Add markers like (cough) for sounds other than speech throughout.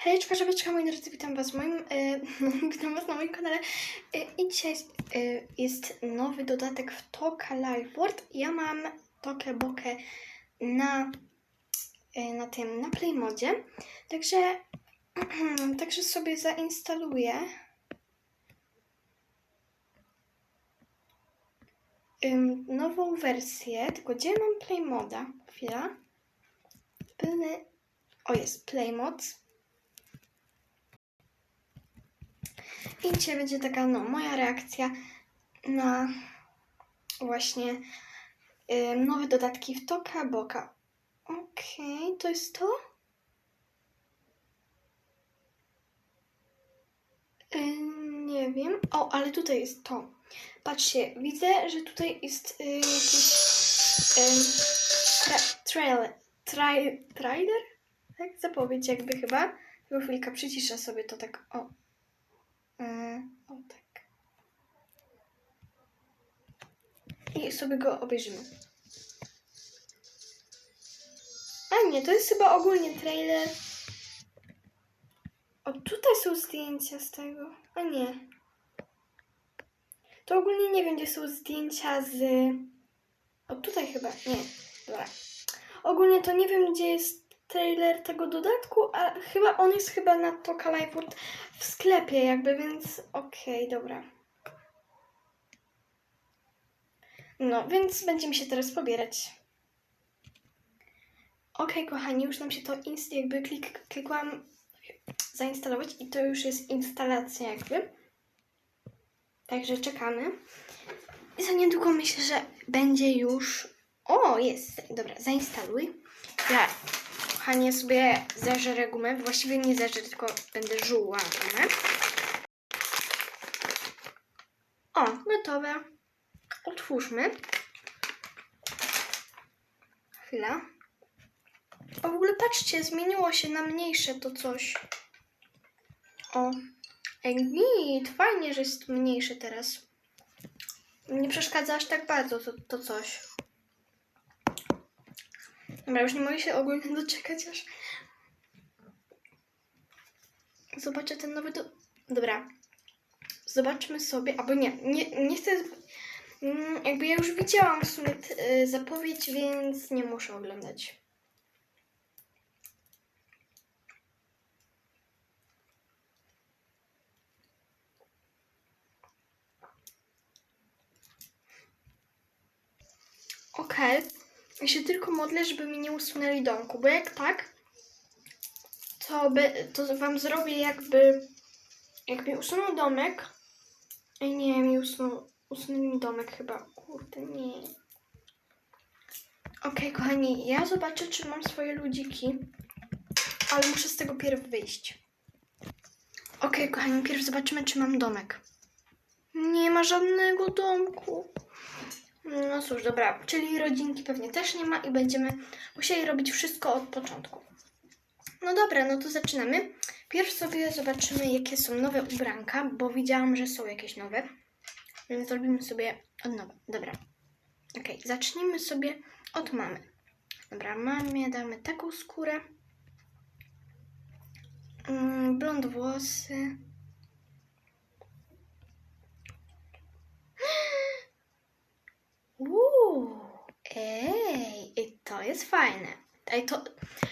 Hej, czwarteczka, moi drodzy, witam was moim, e, (laughs) witam was na moim kanale. E, I dzisiaj e, jest nowy dodatek w Toka Live World. Ja mam Tokę Bokę na, na tym, na Playmodzie. Także, (clears throat) także sobie zainstaluję. Nową wersję, tylko gdzie mam Playmoda? Chwila. Pełny, o jest, Playmod. I dzisiaj będzie taka, no, moja reakcja na właśnie y, nowe dodatki w Toka Boka. Okej, to jest to? Y, nie wiem. O, ale tutaj jest to. Patrzcie, widzę, że tutaj jest y, jakiś tra trailer. Trai trailer? Tak? Zapowiedź jakby chyba. Tylko chwilkę przyciszę sobie to tak. O. Yy, o tak. I sobie go obejrzymy. A nie, to jest chyba ogólnie trailer. O, tutaj są zdjęcia z tego. A nie. To ogólnie nie wiem, gdzie są zdjęcia z... O, tutaj chyba. Nie. Dobra. Ogólnie to nie wiem, gdzie jest trailer tego dodatku, a chyba on jest chyba na Toka Live World w sklepie jakby, więc okej, dobra. No, więc będziemy się teraz pobierać. Okej, kochani, już nam się to inst jakby klik, klikłam zainstalować i to już jest instalacja jakby. Także czekamy. I za niedługo myślę, że będzie już... O, jest. Dobra, zainstaluj. Ja, kochanie, sobie zażerę gumę. Właściwie nie zażerę, tylko będę żuła gumę. O, gotowe. Otwórzmy. Chwila. O, w ogóle patrzcie, zmieniło się na mniejsze to coś. O, ej, fajnie, że jest mniejsze teraz. Nie przeszkadza aż tak bardzo to, to coś. Dobra, już nie mogę się ogólnie doczekać aż. Zobaczę ten nowy do... Dobra. Zobaczmy sobie, albo nie, nie, nie chcę... Mm, Jakby ja już widziałam w sumie y, zapowiedź, więc nie muszę oglądać. Okej. Ja się tylko modlę, żeby mi nie usunęli domku, bo jak tak, to, by, to wam zrobię jakby, jak mi usuną domek, nie, mi usunął, usunęli mi domek chyba, kurde, nie. Okej, kochani, ja zobaczę, czy mam swoje ludziki, ale muszę z tego pierw wyjść. Okej, kochani, pierw zobaczymy, czy mam domek. Nie ma żadnego domku. No cóż, dobra, czyli rodzinki pewnie też nie ma i będziemy musieli robić wszystko od początku. No dobra, no to zaczynamy. Pierw sobie zobaczymy, jakie są nowe ubranka, bo widziałam, że są jakieś nowe. Więc zrobimy sobie od nowa. Dobra. Ok, zacznijmy sobie od mamy. Dobra, mamie damy taką skórę. Mm, blond włosy. Uuu, ej, ej, to jest fajne. Ej, to,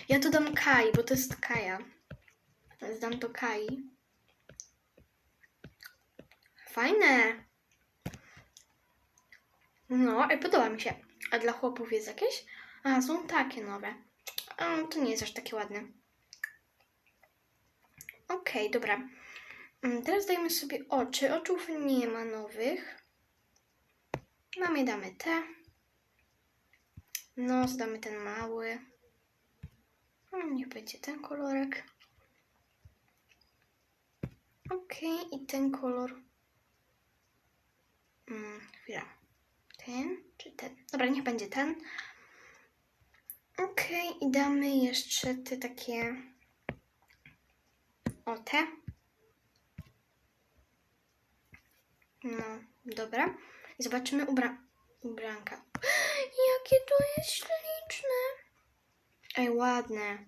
ja to dam Kai, bo to jest Kaja. Więc dam to Kai. Fajne. No, ej, podoba mi się. A dla chłopów jest jakieś? A, są takie nowe. A, to nie jest aż takie ładne. Okej, dobra. Mm, Teraz dajmy sobie oczy. Oczów nie ma nowych. Mamy damy te. Nos damy ten mały. No, niech będzie ten kolorek. Okej, i ten kolor. Mm, chwila. Ten czy ten? Dobra, niech będzie ten. Okej, i damy jeszcze te takie. O, te. No, dobra. I zobaczymy ubra ubranka. (gasps) Jakie to jest śliczne. Ej, ładne.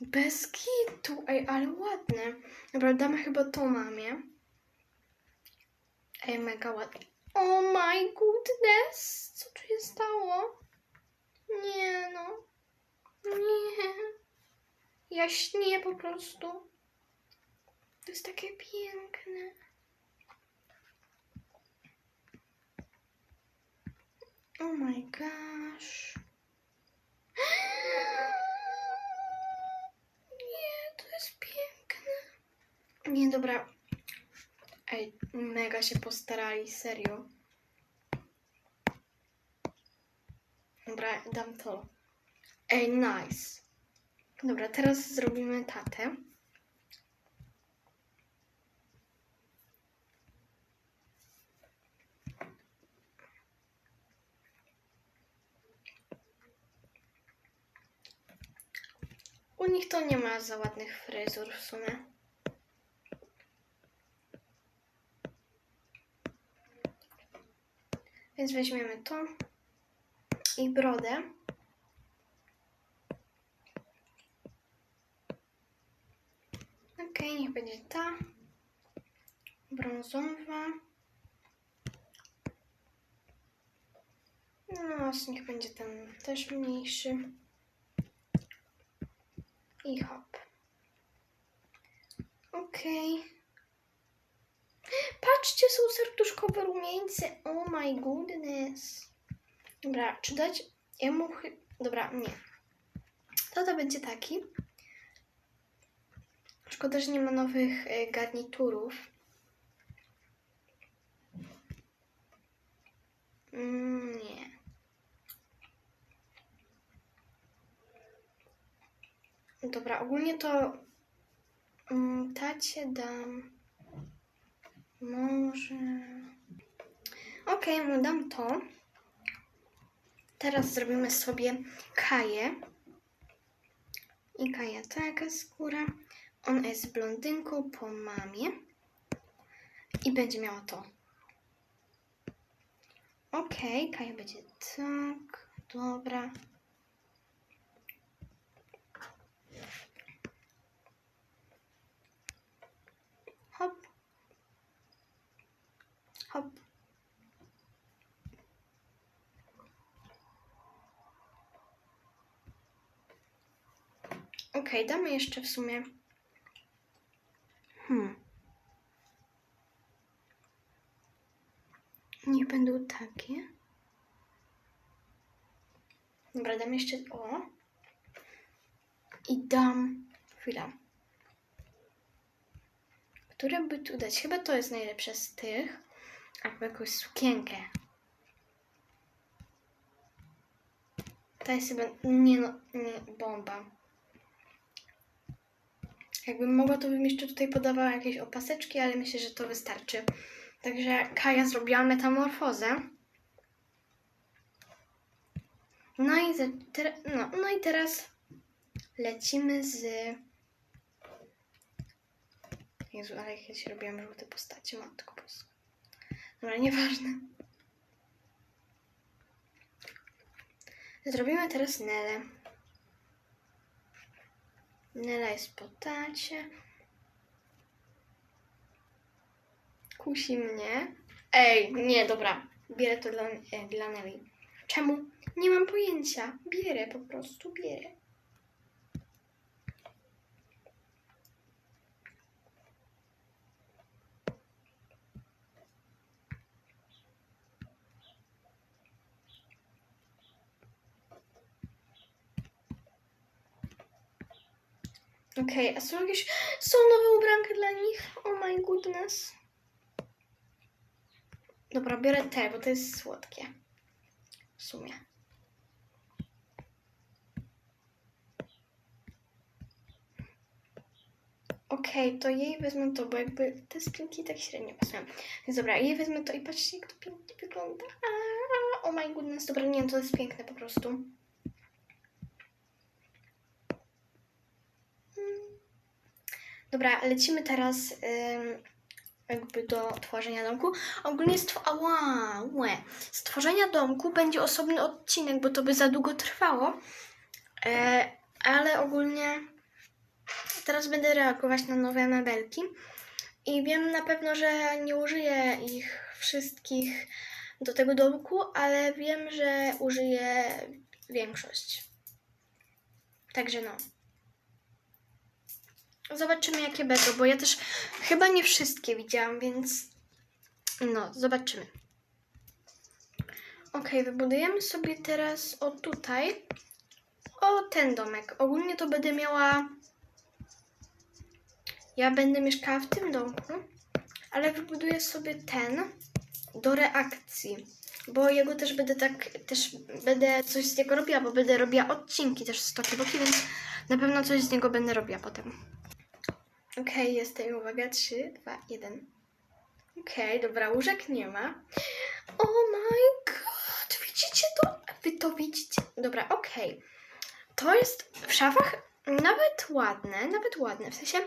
Bez kitu, ej, ale ładne. Dobra, damy chyba to mamie. Ej, mega ładnie. Oh my goodness! Co tu się stało? Nie no. Nie. Ja śnię po prostu. To jest takie piękne. Oh my gosh. (gasps) Nie, to jest piękne. Nie, dobra. Ej, mega się postarali, serio. Dobra, dam to. Ej, nice. Dobra, teraz zrobimy tatę. Nich to nie ma za ładnych fryzur w sumie. Więc weźmiemy to i brodę. Okej, niech będzie ta brązowa. No, niech będzie ten też mniejszy. I hop. Okej. Patrzcie, są serduszkowe rumieńce. Oh my goodness. Dobra, czy dać jemu. Dobra, nie. To to będzie taki. Szkoda, że nie ma nowych e, garniturów. Mm, nie. Dobra, ogólnie to mm, tacie dam może... Okej, mu dam to. Teraz zrobimy sobie Kaję. I Kaja taka skóra. Ona jest blondynką po mamie. I będzie miała to. Okej, Kaja będzie tak. Dobra. Hop. Hop. Okej, damy jeszcze w sumie. Hmm. Niech będą takie. Dobra, dam jeszcze o. I dam. Chwila. Które by tu dać? Chyba to jest najlepsze z tych. Albo jakąś sukienkę. Ta jest chyba. Nie no, nie, bomba. Jakbym mogła, to bym jeszcze tutaj podawała jakieś opaseczki, ale myślę, że to wystarczy. Także Kaja zrobiła metamorfozę. No i, no, no i teraz lecimy z. Jezu, ale jak ja się robiłam żółte postacie, matko boska. Dobra, nieważne. Zrobimy teraz Nelę. Nela jest po tacie. Kusi mnie. Ej, nie, dobra. Bierę to dla, e, dla Neli. Czemu? Nie mam pojęcia. Bierę po prostu, bierę. Okej, a są jakieś... Są nowe ubranka dla nich? Oh my goodness. Dobra, biorę te, bo to jest słodkie. W sumie. Okej, to jej wezmę to, bo jakby te spinki tak średnio pasują. Więc dobra, jej wezmę to i patrzcie, jak to pięknie wygląda. Oh my goodness, dobra, nie, to jest piękne po prostu. Dobra, lecimy teraz jakby do tworzenia domku. Ogólnie stw- Ała, stworzenia domku będzie osobny odcinek, bo to by za długo trwało. E, ale ogólnie teraz będę reagować na nowe mebelki. I wiem na pewno, że nie użyję ich wszystkich do tego domku, ale wiem, że użyję większość. Także no. Zobaczymy, jakie będą, bo ja też chyba nie wszystkie widziałam, więc no, zobaczymy. Ok, wybudujemy sobie teraz o tutaj, o ten domek. Ogólnie to będę miała, ja będę mieszkała w tym domku, ale wybuduję sobie ten do reakcji, bo jego też będę tak, też będę coś z niego robiła, bo będę robiła odcinki też z Toki Boki, więc na pewno coś z niego będę robiła potem. Okej, jestem, uwaga, 3, 2, 1. Okej, dobra, łóżek nie ma. Oh my god, widzicie to? Wy to widzicie? Dobra, okej. To jest w szafach nawet ładne, nawet ładne, w sensie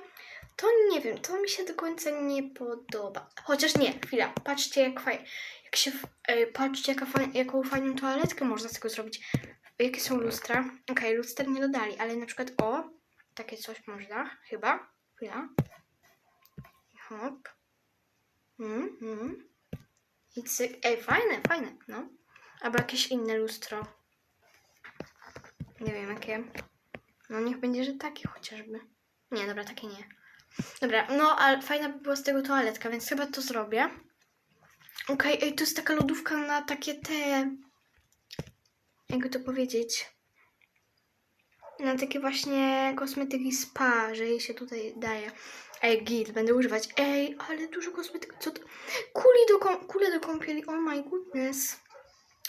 to nie wiem, to mi się do końca nie podoba. Chociaż nie, chwila, patrzcie jak fajnie, jak się, e, patrzcie jaka jaką fajną toaletkę można z tego zrobić. Jakie są lustra? Okej, luster nie dodali, ale na przykład o, takie coś można, chyba. Chwila. Hop. Mm, mm. I cyk. Ej, fajne, fajne, no. Albo jakieś inne lustro. Nie wiem jakie. No niech będzie, że takie chociażby. Nie, dobra, takie nie. Dobra, no ale fajna by była z tego toaletka, więc chyba to zrobię. Okej, ej, to jest taka lodówka na takie te... Jakby to powiedzieć? Na takie właśnie kosmetyki spa, że jej się tutaj daje. Ej, git, będę używać. Ej, ale dużo kosmetyków. Co to? Kuli do, kąp- kule do kąpieli. Oh my goodness.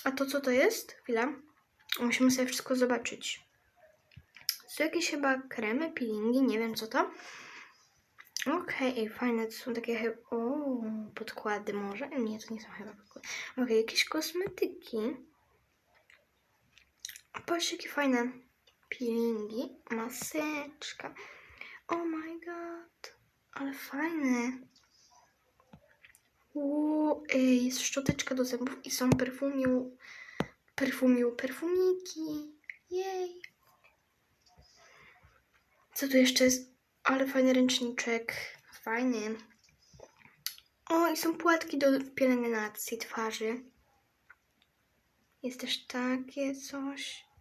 A to co to jest? Chwila. Musimy sobie wszystko zobaczyć. Są jakieś chyba kremy, peelingi, nie wiem co to. Okej, ej, fajne, to są takie chyba... O, podkłady może? Nie, to nie są chyba podkłady. Okej, jakieś kosmetyki. Patrzcie, jakie fajne peelingi. Maseczka. Oh my god. Ale fajne. Uuu, jest szczoteczka do zębów i są perfumiu, perfumiu, perfumiki. Jej. Co tu jeszcze jest? Ale fajny ręczniczek. Fajny. O, i są płatki do pielęgnacji twarzy. Jest też takie coś.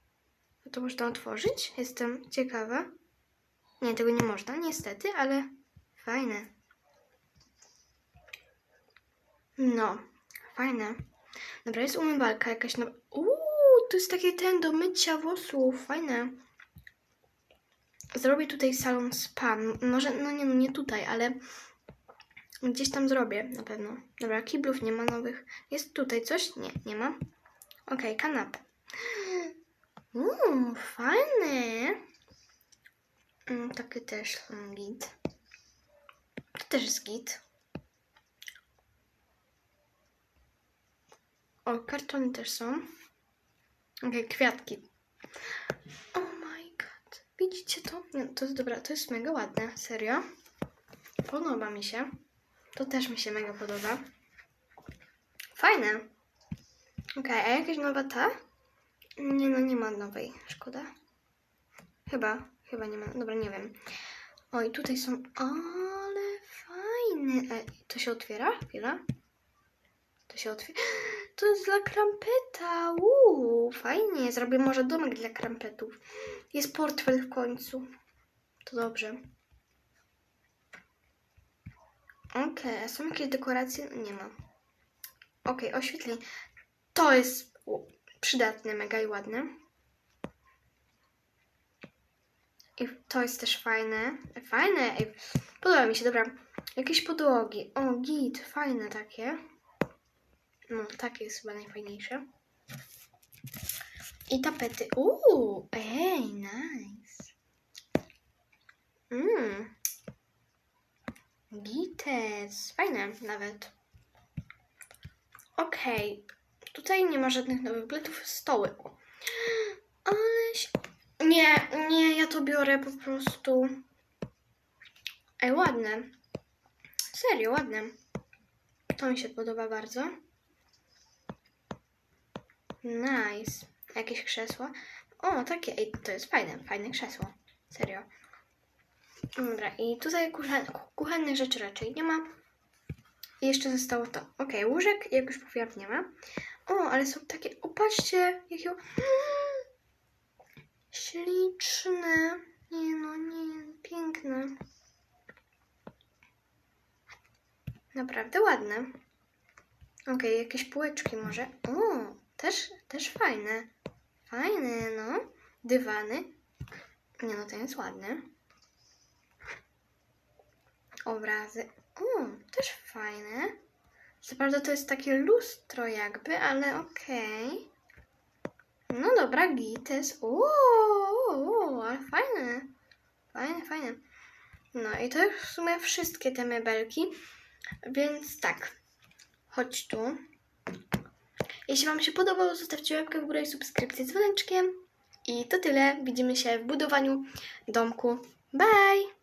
To można otworzyć? Jestem ciekawa. Nie, tego nie można, niestety, ale fajne. No, fajne. Dobra, jest umywalka jakaś nowa. Uuu, to jest taki ten do mycia włosów. Fajne. Zrobię tutaj salon spa. Może, no nie, no nie tutaj, ale gdzieś tam zrobię na pewno. Dobra, kiblów nie ma nowych. Jest tutaj coś? Nie, nie ma. Okej, kanapę. Uuu, fajne. Mm, takie też git. To też jest git. O, kartony też są. Okej, kwiatki. Oh my god. Widzicie to? Nie, to jest dobra, to jest mega ładne, serio. Podoba mi się. To też mi się mega podoba. Fajne. Okej, a jakaś nowa ta? Nie, no nie ma nowej. Szkoda. Chyba, chyba nie ma. Dobra, nie wiem. O, i tutaj są. Ale fajne. E, to się otwiera? Chwila. To się otwiera. (gasps) To jest dla krampeta. Uuu, fajnie. Zrobię może domek dla krampetów. Jest portfel w końcu. To dobrze. Okej, a są jakieś dekoracje? Nie ma. Okej, oświetlenie. To jest przydatne, mega i ładne. I to jest też fajne. Fajne, ej, podoba mi się, dobra. Jakieś podłogi. O, git, fajne takie. No, takie jest chyba najfajniejsze. I tapety. Uuu, ej, nice. Mmm. Gites. Fajne nawet. Okej. Tutaj nie ma żadnych nowych bletów. Stoły. O. Ale się... Nie, nie, ja to biorę po prostu. Ej, ładne. Serio, ładne. To mi się podoba bardzo. Nice. Jakieś krzesło. O, takie, ej, to jest fajne, fajne krzesło. Serio. Dobra, i tutaj kuchen, kuchennych rzeczy raczej nie ma. I jeszcze zostało to. Okej, łóżek, jak już mówiłam, nie ma. O, ale są takie, o patrzcie, jakie... Śliczne. Nie no, nie, piękne. Naprawdę ładne. Okej, jakieś półeczki może. O, też, też fajne. Fajne, no. Dywany. Nie no, ten jest ładny. Obrazy. O, też fajne. Co prawda to jest takie lustro jakby, ale okej. No dobra, gites. Uuu, ale fajne. Fajne, fajne. No i to już w sumie wszystkie te mebelki. Więc tak, chodź tu. Jeśli Wam się podobało, zostawcie łapkę w górę i subskrypcję z dzwoneczkiem. I to tyle. Widzimy się w budowaniu domku. Bye!